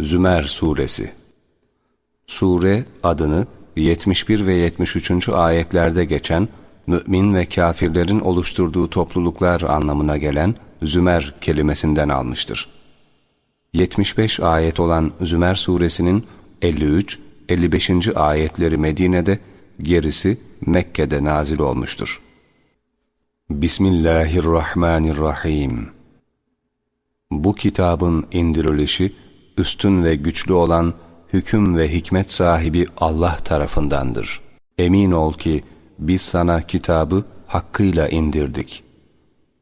Zümer Suresi Sure adını 71 ve 73. ayetlerde geçen mümin ve kafirlerin oluşturduğu topluluklar anlamına gelen Zümer kelimesinden almıştır. 75 ayet olan Zümer suresinin 53, 55. ayetleri Medine'de, gerisi Mekke'de nazil olmuştur. Bismillahirrahmanirrahim. Bu kitabın indirilişi, üstün ve güçlü olan hüküm ve hikmet sahibi Allah tarafındandır. Emin ol ki biz sana kitabı hakkıyla indirdik.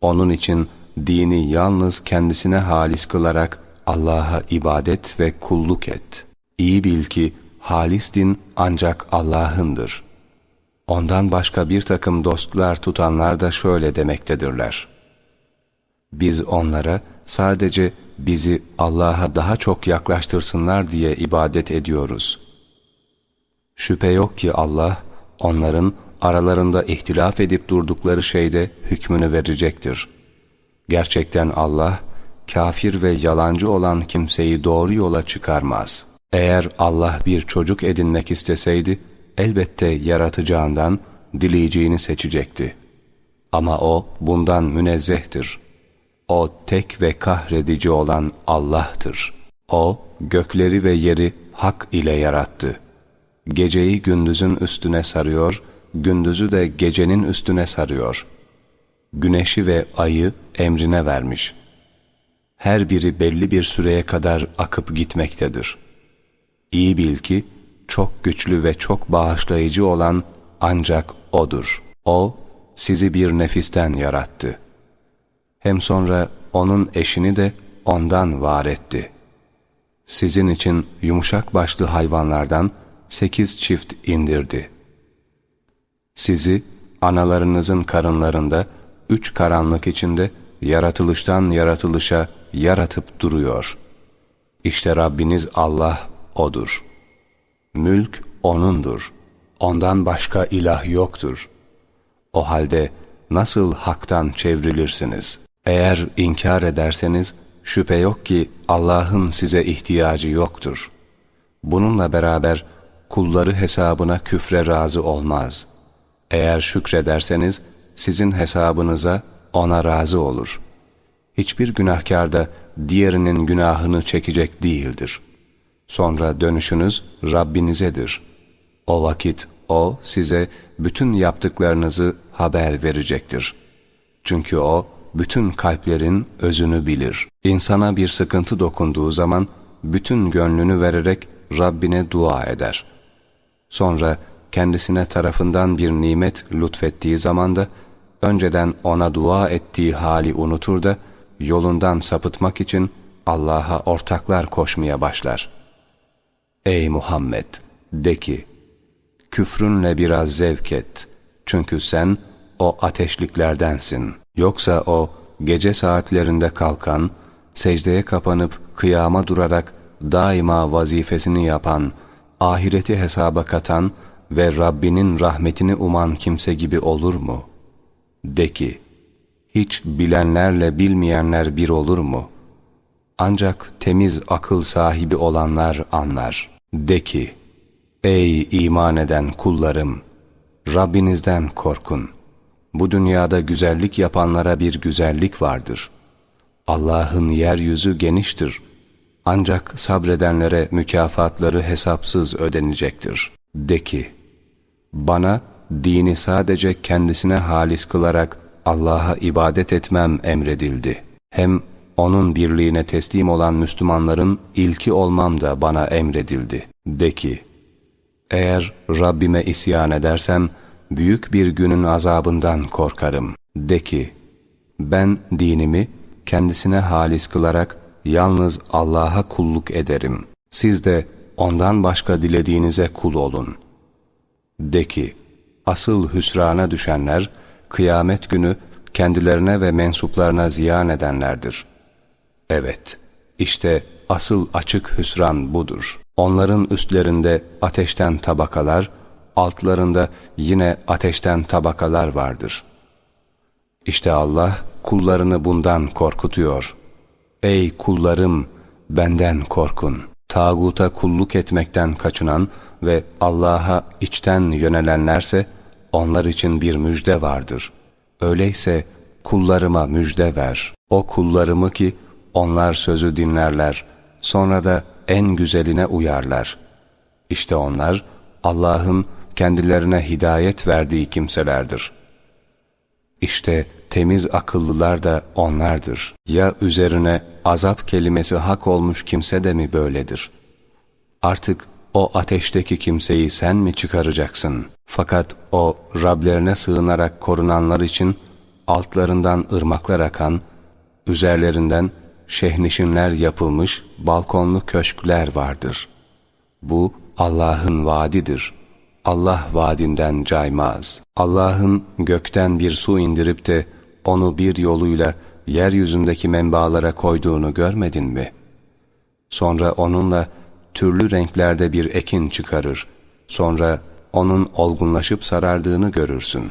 Onun için dini yalnız kendisine halis kılarak Allah'a ibadet ve kulluk et. İyi bil ki halis din ancak Allah'ındır. Ondan başka bir takım dostlar tutanlar da şöyle demektedirler. Biz onlara sadece bizi Allah'a daha çok yaklaştırsınlar diye ibadet ediyoruz. Şüphe yok ki Allah, onların aralarında ihtilaf edip durdukları şeyde hükmünü verecektir. Gerçekten Allah, kafir ve yalancı olan kimseyi doğru yola çıkarmaz. Eğer Allah bir çocuk edinmek isteseydi, elbette yaratacağından dileyeceğini seçecekti. Ama O bundan münezzehtir. O tek ve kahredici olan Allah'tır. O gökleri ve yeri hak ile yarattı. Geceyi gündüzün üstüne sarıyor, gündüzü de gecenin üstüne sarıyor. Güneşi ve ayı emrine vermiş. Her biri belli bir süreye kadar akıp gitmektedir. İyi bil ki çok güçlü ve çok bağışlayıcı olan ancak O'dur. O sizi bir nefisten yarattı. Hem sonra onun eşini de ondan var etti. Sizin için yumuşak başlı hayvanlardan sekiz çift indirdi. Sizi analarınızın karınlarında üç karanlık içinde yaratılıştan yaratılışa yaratıp duruyor. İşte Rabbiniz Allah O'dur. Mülk O'nundur. Ondan başka ilah yoktur. O halde nasıl haktan çevrilirsiniz? Eğer inkar ederseniz şüphe yok ki Allah'ın size ihtiyacı yoktur. Bununla beraber kulları hesabına küfre razı olmaz. Eğer şükrederseniz sizin hesabınıza ona razı olur. Hiçbir günahkar da diğerinin günahını çekecek değildir. Sonra dönüşünüz Rabbinizedir. O vakit O size bütün yaptıklarınızı haber verecektir. Çünkü O bütün kalplerin özünü bilir. İnsana bir sıkıntı dokunduğu zaman bütün gönlünü vererek Rabbine dua eder. Sonra kendisine tarafından bir nimet lütfettiği zaman da önceden ona dua ettiği hali unutur da yolundan sapıtmak için Allah'a ortaklar koşmaya başlar. Ey Muhammed! De ki, küfrünle biraz zevk et. Çünkü sen o ateşliklerdensin. Yoksa o gece saatlerinde kalkan, secdeye kapanıp kıyama durarak daima vazifesini yapan, ahireti hesaba katan ve Rabbinin rahmetini uman kimse gibi olur mu? De ki, hiç bilenlerle bilmeyenler bir olur mu? Ancak temiz akıl sahibi olanlar anlar. De ki, ey iman eden kullarım, Rabbinizden korkun. Bu dünyada güzellik yapanlara bir güzellik vardır. Allah'ın yeryüzü geniştir. Ancak sabredenlere mükafatları hesapsız ödenecektir. De ki, bana dini sadece kendisine halis kılarak Allah'a ibadet etmem emredildi. Hem onun birliğine teslim olan Müslümanların ilki olmam da bana emredildi. De ki, eğer Rabbime isyan edersem, büyük bir günün azabından korkarım. De ki, ben dinimi kendisine halis kılarak yalnız Allah'a kulluk ederim. Siz de ondan başka dilediğinize kul olun. De ki, asıl hüsrana düşenler, kıyamet günü kendilerine ve mensuplarına ziyan edenlerdir. Evet, işte asıl açık hüsran budur. Onların üstlerinde ateşten tabakalar, altlarında yine ateşten tabakalar vardır. İşte Allah kullarını bundan korkutuyor. Ey kullarım benden korkun. tağuta kulluk etmekten kaçınan ve Allah'a içten yönelenlerse onlar için bir müjde vardır. Öyleyse kullarıma müjde ver. O kullarımı ki onlar sözü dinlerler, sonra da en güzeline uyarlar. İşte onlar Allah'ın kendilerine hidayet verdiği kimselerdir. İşte temiz akıllılar da onlardır. Ya üzerine azap kelimesi hak olmuş kimse de mi böyledir? Artık o ateşteki kimseyi sen mi çıkaracaksın? Fakat o Rablerine sığınarak korunanlar için altlarından ırmaklar akan, üzerlerinden şehnişinler yapılmış balkonlu köşkler vardır. Bu Allah'ın vaadidir. Allah vaadinden caymaz. Allah'ın gökten bir su indirip de onu bir yoluyla yeryüzündeki menbaalara koyduğunu görmedin mi? Sonra onunla türlü renklerde bir ekin çıkarır. Sonra onun olgunlaşıp sarardığını görürsün.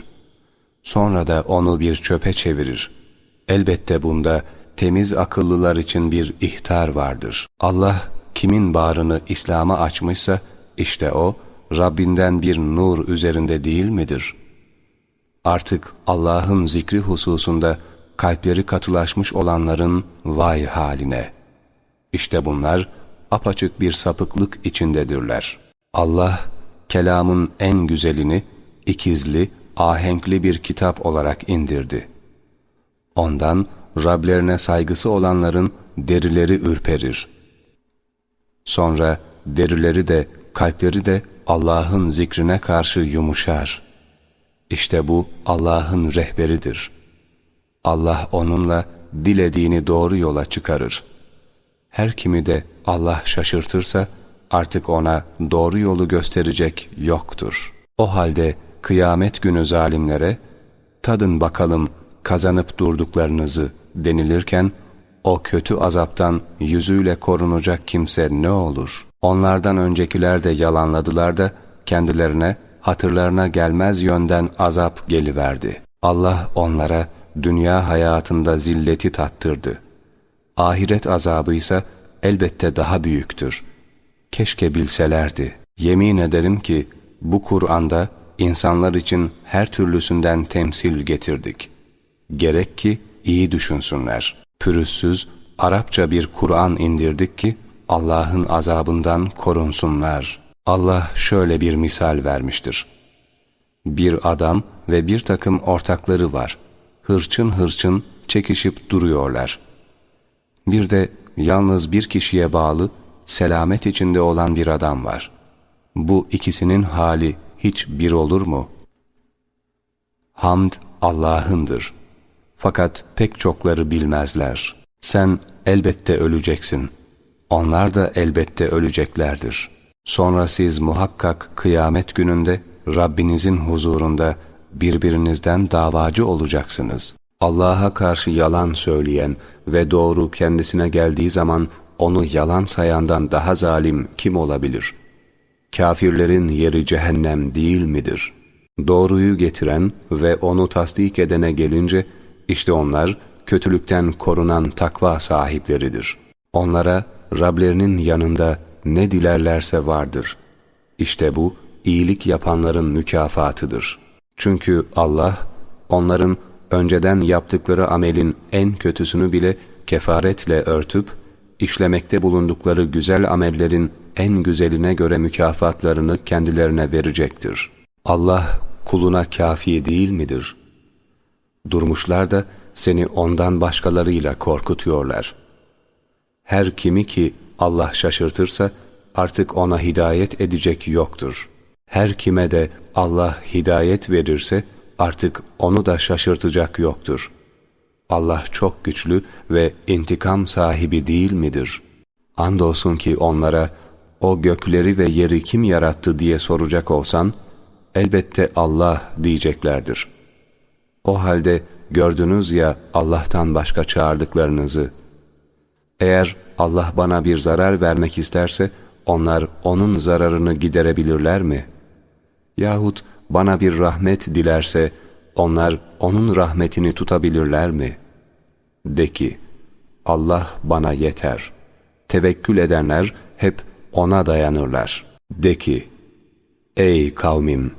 Sonra da onu bir çöpe çevirir. Elbette bunda temiz akıllılar için bir ihtar vardır. Allah kimin bağrını İslam'a açmışsa işte o Rabbinden bir nur üzerinde değil midir? Artık Allah'ın zikri hususunda kalpleri katılaşmış olanların vay haline. İşte bunlar apaçık bir sapıklık içindedirler. Allah kelamın en güzelini ikizli, ahenkli bir kitap olarak indirdi. Ondan Rablerine saygısı olanların derileri ürperir. Sonra derileri de kalpleri de Allah'ın zikrine karşı yumuşar. İşte bu Allah'ın rehberidir. Allah onunla dilediğini doğru yola çıkarır. Her kimi de Allah şaşırtırsa artık ona doğru yolu gösterecek yoktur. O halde kıyamet günü zalimlere tadın bakalım kazanıp durduklarınızı denilirken o kötü azaptan yüzüyle korunacak kimse ne olur? Onlardan öncekiler de yalanladılar da kendilerine hatırlarına gelmez yönden azap geliverdi. Allah onlara dünya hayatında zilleti tattırdı. Ahiret azabı ise elbette daha büyüktür. Keşke bilselerdi. Yemin ederim ki bu Kur'an'da insanlar için her türlüsünden temsil getirdik. Gerek ki iyi düşünsünler. Pürüzsüz, Arapça bir Kur'an indirdik ki Allah'ın azabından korunsunlar. Allah şöyle bir misal vermiştir. Bir adam ve bir takım ortakları var. Hırçın hırçın çekişip duruyorlar. Bir de yalnız bir kişiye bağlı, selamet içinde olan bir adam var. Bu ikisinin hali hiç bir olur mu? Hamd Allah'ındır. Fakat pek çokları bilmezler. Sen elbette öleceksin. Onlar da elbette öleceklerdir. Sonra siz muhakkak kıyamet gününde Rabbinizin huzurunda birbirinizden davacı olacaksınız. Allah'a karşı yalan söyleyen ve doğru kendisine geldiği zaman onu yalan sayandan daha zalim kim olabilir? Kafirlerin yeri cehennem değil midir? Doğruyu getiren ve onu tasdik edene gelince, işte onlar kötülükten korunan takva sahipleridir. Onlara Rablerinin yanında ne dilerlerse vardır. İşte bu iyilik yapanların mükafatıdır. Çünkü Allah onların önceden yaptıkları amelin en kötüsünü bile kefaretle örtüp, işlemekte bulundukları güzel amellerin en güzeline göre mükafatlarını kendilerine verecektir. Allah kuluna kafi değil midir? Durmuşlar da seni ondan başkalarıyla korkutuyorlar. Her kimi ki Allah şaşırtırsa artık ona hidayet edecek yoktur. Her kime de Allah hidayet verirse artık onu da şaşırtacak yoktur. Allah çok güçlü ve intikam sahibi değil midir? Andolsun ki onlara o gökleri ve yeri kim yarattı diye soracak olsan, elbette Allah diyeceklerdir. O halde gördünüz ya Allah'tan başka çağırdıklarınızı. Eğer Allah bana bir zarar vermek isterse, onlar onun zararını giderebilirler mi? Yahut bana bir rahmet dilerse, onlar onun rahmetini tutabilirler mi? De ki, Allah bana yeter. Tevekkül edenler hep O'na dayanırlar. De ki, Ey kavmim!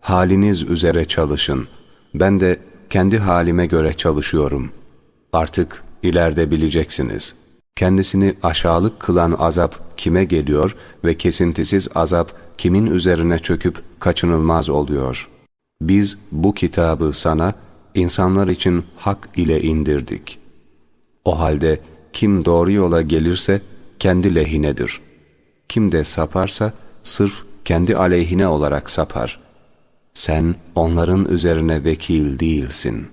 Haliniz üzere çalışın. Ben de kendi halime göre çalışıyorum. Artık ileride bileceksiniz. Kendisini aşağılık kılan azap kime geliyor ve kesintisiz azap kimin üzerine çöküp kaçınılmaz oluyor. Biz bu kitabı sana insanlar için hak ile indirdik. O halde kim doğru yola gelirse kendi lehinedir. Kim de saparsa sırf kendi aleyhine olarak sapar. Sen onların üzerine vekil değilsin.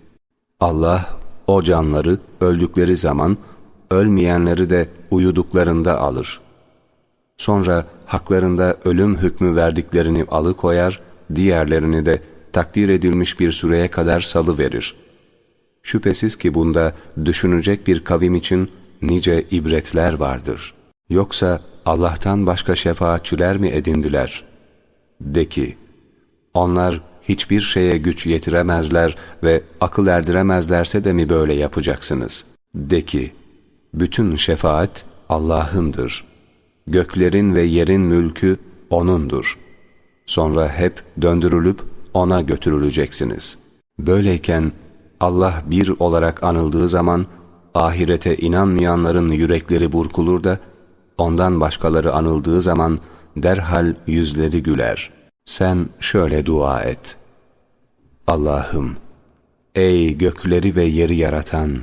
Allah o canları öldükleri zaman ölmeyenleri de uyuduklarında alır. Sonra haklarında ölüm hükmü verdiklerini alıkoyar, diğerlerini de takdir edilmiş bir süreye kadar salı verir. Şüphesiz ki bunda düşünecek bir kavim için nice ibretler vardır. Yoksa Allah'tan başka şefaatçiler mi edindiler? De ki, onlar hiçbir şeye güç yetiremezler ve akıl erdiremezlerse de mi böyle yapacaksınız? De ki, bütün şefaat Allah'ındır. Göklerin ve yerin mülkü O'nundur. Sonra hep döndürülüp O'na götürüleceksiniz. Böyleyken Allah bir olarak anıldığı zaman ahirete inanmayanların yürekleri burkulur da ondan başkaları anıldığı zaman derhal yüzleri güler. Sen şöyle dua et. Allah'ım, ey gökleri ve yeri yaratan,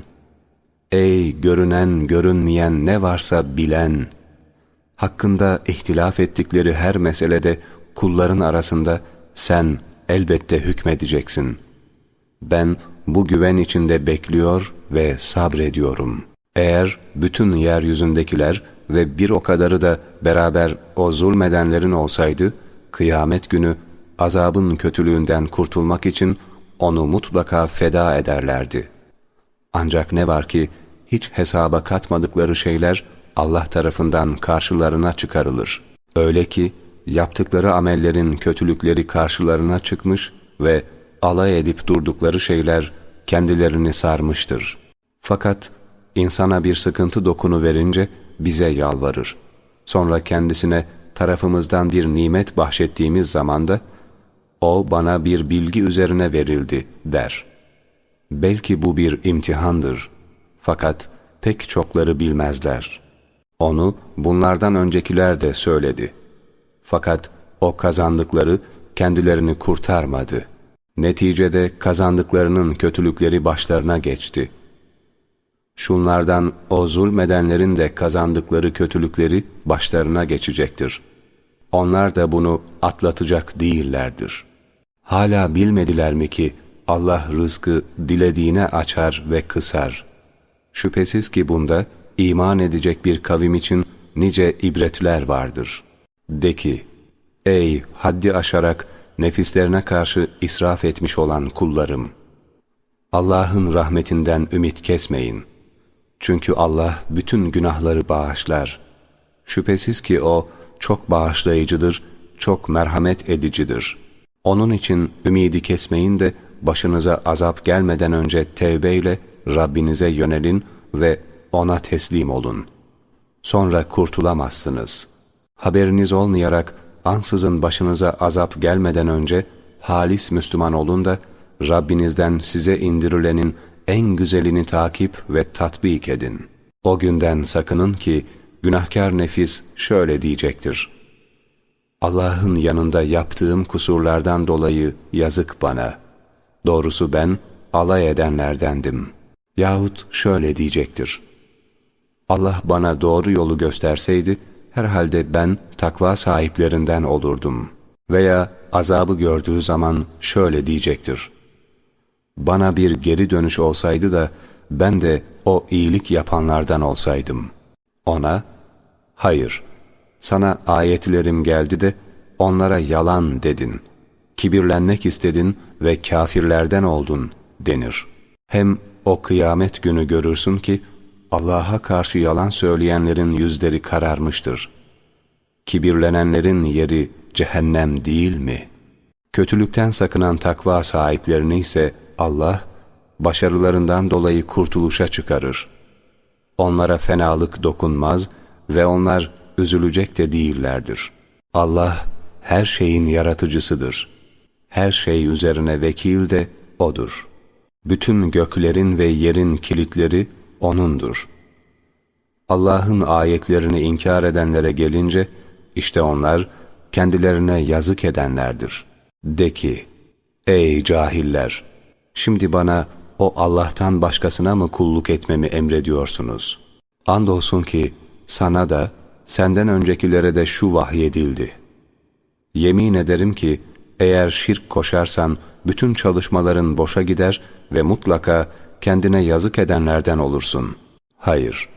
ey görünen görünmeyen ne varsa bilen, hakkında ihtilaf ettikleri her meselede kulların arasında sen elbette hükmedeceksin. Ben bu güven içinde bekliyor ve sabrediyorum. Eğer bütün yeryüzündekiler ve bir o kadarı da beraber o zulmedenlerin olsaydı, kıyamet günü azabın kötülüğünden kurtulmak için onu mutlaka feda ederlerdi. Ancak ne var ki hiç hesaba katmadıkları şeyler Allah tarafından karşılarına çıkarılır. Öyle ki yaptıkları amellerin kötülükleri karşılarına çıkmış ve alay edip durdukları şeyler kendilerini sarmıştır. Fakat insana bir sıkıntı dokunu verince bize yalvarır. Sonra kendisine tarafımızdan bir nimet bahşettiğimiz zamanda o bana bir bilgi üzerine verildi der. Belki bu bir imtihandır. Fakat pek çokları bilmezler. Onu bunlardan öncekiler de söyledi. Fakat o kazandıkları kendilerini kurtarmadı. Neticede kazandıklarının kötülükleri başlarına geçti. Şunlardan o zulmedenlerin de kazandıkları kötülükleri başlarına geçecektir. Onlar da bunu atlatacak değillerdir. Hala bilmediler mi ki Allah rızkı dilediğine açar ve kısar. Şüphesiz ki bunda iman edecek bir kavim için nice ibretler vardır. De ki, ey haddi aşarak nefislerine karşı israf etmiş olan kullarım! Allah'ın rahmetinden ümit kesmeyin. Çünkü Allah bütün günahları bağışlar. Şüphesiz ki O çok bağışlayıcıdır, çok merhamet edicidir. Onun için ümidi kesmeyin de başınıza azap gelmeden önce tevbeyle Rabbinize yönelin ve O'na teslim olun. Sonra kurtulamazsınız. Haberiniz olmayarak ansızın başınıza azap gelmeden önce halis Müslüman olun da Rabbinizden size indirilenin en güzelini takip ve tatbik edin. O günden sakının ki günahkar nefis şöyle diyecektir. Allah'ın yanında yaptığım kusurlardan dolayı yazık bana. Doğrusu ben alay edenlerdendim. Yahut şöyle diyecektir. Allah bana doğru yolu gösterseydi, herhalde ben takva sahiplerinden olurdum. Veya azabı gördüğü zaman şöyle diyecektir. Bana bir geri dönüş olsaydı da ben de o iyilik yapanlardan olsaydım. Ona, hayır, sana ayetlerim geldi de onlara yalan dedin. Kibirlenmek istedin ve kafirlerden oldun denir. Hem o kıyamet günü görürsün ki Allah'a karşı yalan söyleyenlerin yüzleri kararmıştır. Kibirlenenlerin yeri cehennem değil mi? Kötülükten sakınan takva sahiplerini ise Allah, başarılarından dolayı kurtuluşa çıkarır. Onlara fenalık dokunmaz ve onlar üzülecek de değillerdir. Allah her şeyin yaratıcısıdır. Her şey üzerine vekil de O'dur. Bütün göklerin ve yerin kilitleri O'nundur. Allah'ın ayetlerini inkar edenlere gelince, işte onlar kendilerine yazık edenlerdir. De ki, ey cahiller! Şimdi bana o Allah'tan başkasına mı kulluk etmemi emrediyorsunuz? Andolsun ki sana da, senden öncekilere de şu vahyedildi. Yemin ederim ki, eğer şirk koşarsan, bütün çalışmaların boşa gider ve mutlaka kendine yazık edenlerden olursun. Hayır,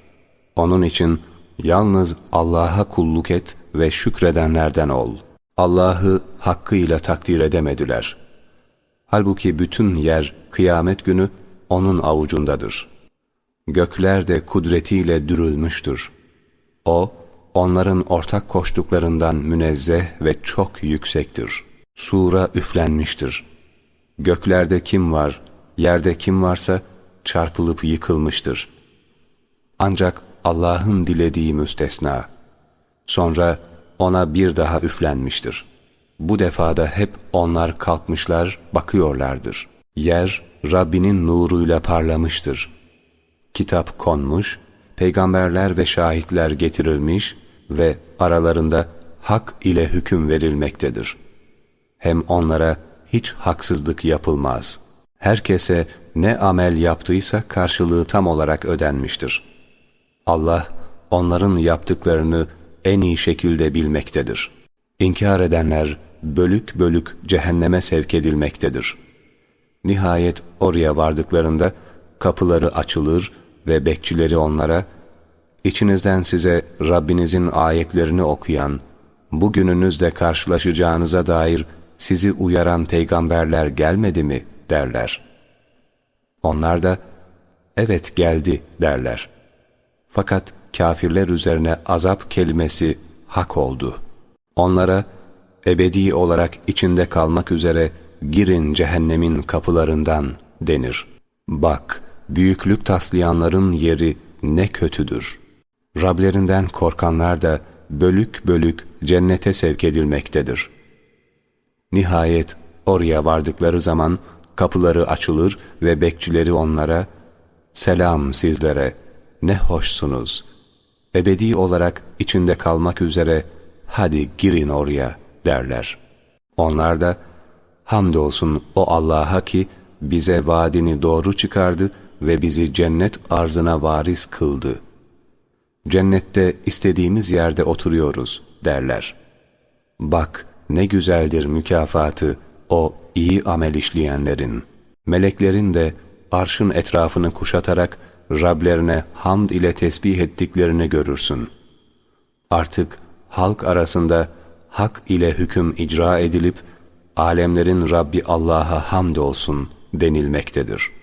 onun için yalnız Allah'a kulluk et ve şükredenlerden ol. Allah'ı hakkıyla takdir edemediler. Halbuki bütün yer kıyamet günü O'nun avucundadır. Gökler de kudretiyle dürülmüştür. O, onların ortak koştuklarından münezzeh ve çok yüksektir. Sura üflenmiştir. Göklerde kim var, yerde kim varsa çarpılıp yıkılmıştır. Ancak Allah'ın dilediği müstesna. Sonra ona bir daha üflenmiştir. Bu defada hep onlar kalkmışlar, bakıyorlardır. Yer Rabbinin nuruyla parlamıştır. Kitap konmuş, peygamberler ve şahitler getirilmiş ve aralarında hak ile hüküm verilmektedir. Hem onlara hiç haksızlık yapılmaz. Herkese ne amel yaptıysa karşılığı tam olarak ödenmiştir. Allah onların yaptıklarını en iyi şekilde bilmektedir. İnkar edenler bölük bölük cehenneme sevk edilmektedir. Nihayet oraya vardıklarında kapıları açılır ve bekçileri onlara, İçinizden size Rabbinizin ayetlerini okuyan, bugününüzde karşılaşacağınıza dair sizi uyaran peygamberler gelmedi mi derler. Onlar da, evet geldi derler. Fakat kafirler üzerine azap kelimesi hak oldu. Onlara ebedi olarak içinde kalmak üzere girin cehennemin kapılarından denir. Bak, büyüklük taslayanların yeri ne kötüdür. Rablerinden korkanlar da bölük bölük cennete sevk edilmektedir. Nihayet oraya vardıkları zaman kapıları açılır ve bekçileri onlara, Selam sizlere, ne hoşsunuz. Ebedi olarak içinde kalmak üzere, hadi girin oraya derler. Onlar da, hamdolsun o Allah'a ki bize vaadini doğru çıkardı ve bizi cennet arzına varis kıldı. Cennette istediğimiz yerde oturuyoruz derler. Bak ne güzeldir mükafatı o iyi amel işleyenlerin. Meleklerin de arşın etrafını kuşatarak Rablerine hamd ile tesbih ettiklerini görürsün. Artık halk arasında hak ile hüküm icra edilip alemlerin Rabbi Allah'a hamd olsun denilmektedir.''